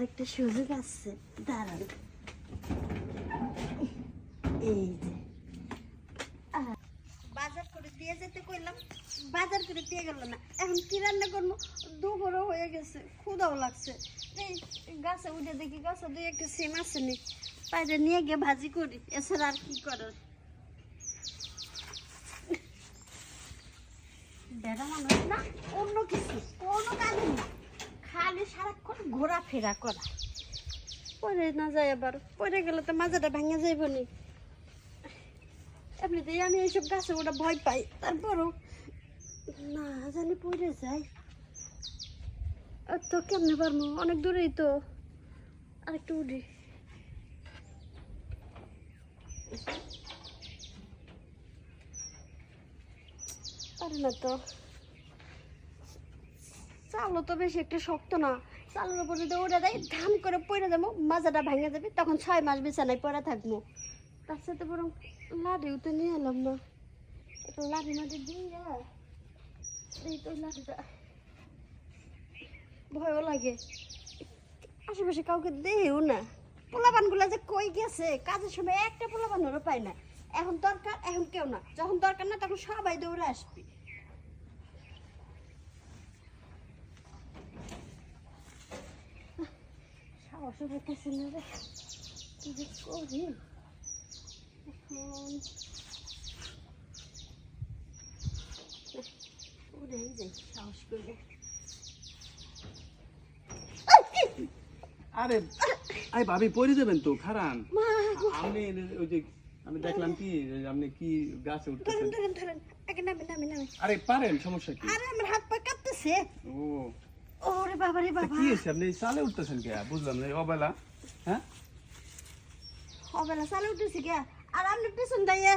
আরেকটা সুযোগ আছে। দাঁড়ান। এই যে। বাজার করে দিয়ে যেতে বাজার করে দিয়ে গেল না। এখন কি রান্না করব? দুপুরও হয়ে গেছে। লাগছে। এই গাছে উঠে দেখি গাছে দুই একটা সিম আছে নি। বাইরে নিয়ে গিয়ে ভাজি করি। এছাড়া আর কি করার? বেড়া মানুষ না, অন্য কিছু। কোনো কাজে না। খালি সারাক্ষণ ঘোরাফেরা করা। পরে না যায় আবার, পরে গেলে তো মাজাটা ভেঙে যাইব নি এমনিতেই আমি এইসব গাছে ওটা ভয় পাই, তারপরও না জানি পড়ে যাই তো কেমনে পারব, অনেক দূরেই তো। আরেকটু উঠি। পারে না তো। চালও তো বেশি একটা শক্ত না। চালের উপর যদি উড়ে দেয় ধাম করে পড়ে যাব মাজাটা ভেঙে যাবে, তখন ছয় মাস বিছানায় পড়ে থাকব। তার সাথে বরং লাড়িও তো নিয়ে এলাম না। একটা লাড়ি মাটি দিয়ে তো লাড়িটা ভয়ও লাগে। আশেপাশে কাউকে দেও না। পোলাপানগুলো যে কই গেছে? কাজের সময় একটা পোলাপানেরও পায় না। এখন দরকার, এখন কেউ না। যখন দরকার না, তখন সবাই দৌড়ে আসবে। সাহসও পেতেছি না রে কি যে করি এখন উড়েই যাই সাহস করে আরে আই ভাবি পড়ে যাবেন তো খারান। মা গো, আপনি ওই যে আমি দেখলাম কি আপনি কি গাছে উঠতেছেন? আরে পারেন সমস্যা কি? আরে আমার হাত পা কাঁপতেছে। ও। ওরে বাবা রে বাবা। কি হয়েছে? আপনি চালে উঠতেছেন কে? বুঝলাম না অবেলা হ্যাঁ? অবেলা চালে উঠেছি কে? আর আপনি পিছন দাইয়ে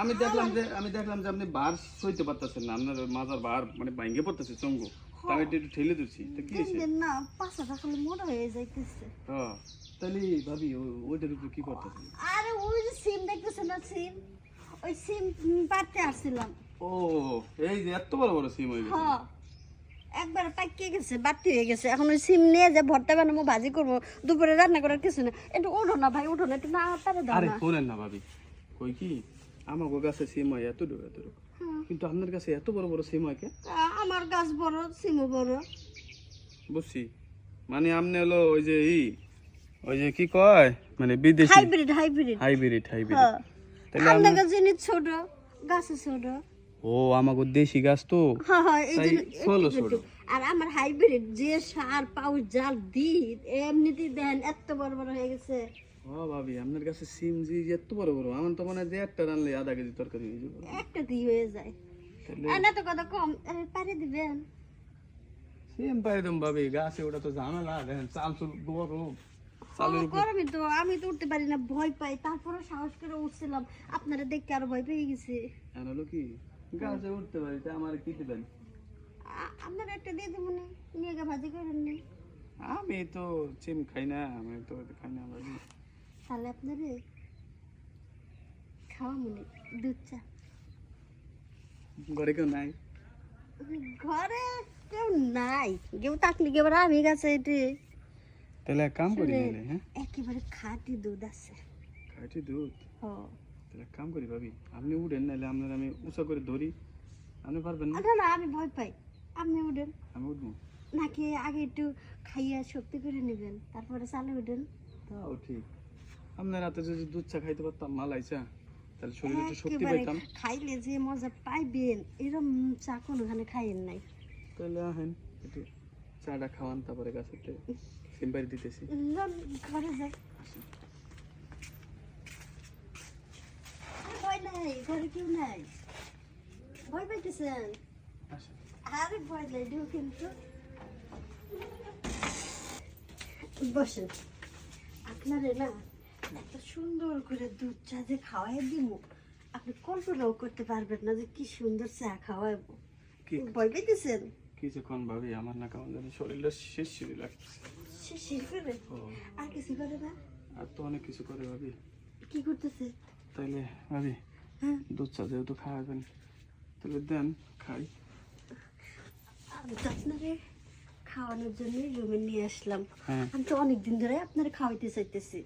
আমি দেখলাম যে আমি দেখলাম যে আপনি বার সইতে পারতেছেন না আপনার মাজার বার মানে ভাঙ্গে পড়তেছে চঙ্গু। তাই একটু ঠেলে দিচ্ছি। তা কি হয়েছে? না পাঁচটা খালি মোটা হয়ে যাইতেছে। হ্যাঁ তাহলে ভাবি ওইটার উপর কি করতেছেন? আরে ওই যে সিম দেখতেছে না সিম? ওই সিম পাড়তে আসছিলাম। ও এই যে এত বড় বড় সিম হয়ে গেছে। হ্যাঁ একবার পাকিয়ে গেছে বাড়তি হয়ে গেছে। এখন ওই সিম নিয়ে যে ভর্তা বানাবো ভাজি করব দুপুরে রান্না করার কিছু না। একটু ওঠো না ভাই ওঠো না একটু না তারে দাও আরে শোনেন না ভাবি কই কি? আমার কাছে সিম হয় এতটুকু এতটুকু হ্যাঁ। কিন্তু আপনার কাছে এত বড় বড় সিম হয় কে? আমার গাছ বড় সিমও বড়। বুঝছি। মানে আপনি হলো ওই যে ই ওই যে কি কয়? মানে বিদেশি। হাইব্রিড হাইব্রিড হাইব্রিড হাইব্রিড তাহলে আপনার- গাছ ছোট গাছে ছোট। ও আমাকে দেশি গাছ তো। হ্যাঁ হ্যাঁ ছোট। আর আমার হাইব্রিড যে সার পাউচ জাল দি দেন এত বড় বড় হয়ে গেছে। ও ভাবি আপনার কাছে সিম জি এত বড় বড় আমার তো মনে হয় যে একটা রানলে আধা কেজি তরকারি হয়ে যাবে। একটা দিয়ে হয়ে যায়। তো কত কম পারে দিবেন। সিম পাই দম ভাবি গাছে ওটা তো ঝামেলা চাল চুল গরম উপর গরমই তো আমি তো উঠতে পারি না ভয় পাই তারপরে সাহস করে উঠছিলাম। আপনারা দেখে আরও ভয় পেয়ে গেছি। আর হলো কি? গাছে উঠতে পারি তা আমার কি দিবেন? আপনারা একটা দিয়ে দেবো না নিয়ে ভাজি করেন নি। আমি তো সিম খাই না আমি তো খাই না ভাবি তাহলে আপনারে খাওয়া মনে দুধ চা। ঘরে কেউ নাই? ঘরে কেউ নাই কেউ থাকলে কেউ আমি গেছে এটি? তাহলে কাম করি হ্যাঁ? একেবারে খাঁটি দুধ আছে। খাইটি দুধ? হ। তাহলে কাম করি ভাবি আপনি উঠেন নাহলে আপনার আমি উঁচা করে ধরি। আপনি পারবেন না? না আমি ভয় পাই। আপনি উঠেন। আমি উঠবো। নাকি আগে একটু খাইয়া শক্তি করে নেবেন তারপরে চালে উঠেন। তাও ঠিক। আপনার হাতে যদি দুধ চা খাইতে পারতাম মালাই চা তাহলে শরীরে একটু শক্তি পাইতাম। খাইলে যে মজা পাইবেন এরম চা কোনোখানে খাইয়েন নাই। তাহলে আহেন একটু চাটা খাওয়ান তারপরে গাছেতে সিম্বারি দিতেছি। ঘরে যাই ভয় নাই ঘরে কেউ নাই। ভয় পাইতেছেন? আরে ভয় নাই দিও কিন্তু। বসেন। আপনারে না এত সুন্দর করে দুধ চা যে খাওয়াই দিব আপনি কল্পনাও করতে পারবেন না যে কি সুন্দর চা খাওয়াইবো কি? ভয় পাইতেছেন? কিছুক্ষণ ভাবি আমার না কেমন জানি শরীরটা শেষ শিরি লাগতেছে। শিশির করে ও। আর কিছু করে না? আর তো অনেক কিছু করে ভাবি। কি করতেছে? তাইলে ভাবি হ্যাঁ দুধ চা যেহেতু খাওয়াবেন তাহলে দেন খাই। আমি তো আপনারে খাওয়ানোর জন্য রুমে নিয়ে আসলাম। হ্যাঁ। আমি তো অনেকদিন ধরে আপনার খাওয়াইতে চাইতেছি।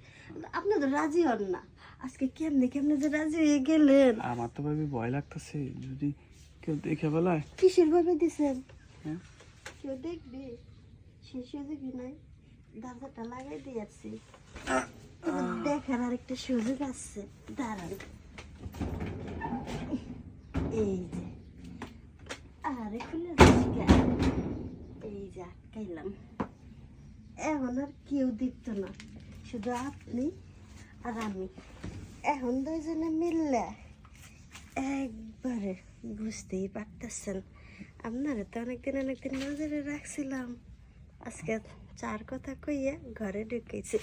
আপনি তো রাজি হন না। আজকে কেমনে কেমনে যে রাজি হয়ে গেলেন। আমার তো ভাবি ভয় লাগতেছে যদি কেউ দেখে বেলায়। কিসের ভাবে দিছেন হ্যাঁ। কেউ দেখবে? শেষ হয়ে নাই। দরজাটা লাগাই দিয়েছি। দেখার আরেকটা সুযোগ আছে। দাঁড়ান। এখন আর কেউ দেখতো শুধু আপনি আর আমি এখন দুইজনে মিললে একবারে বুঝতেই পারতেছেন আপনারা তো অনেকদিন অনেকদিন নজরে রাখছিলাম আজকে চার কথা কইয়া ঘরে ঢুকেছি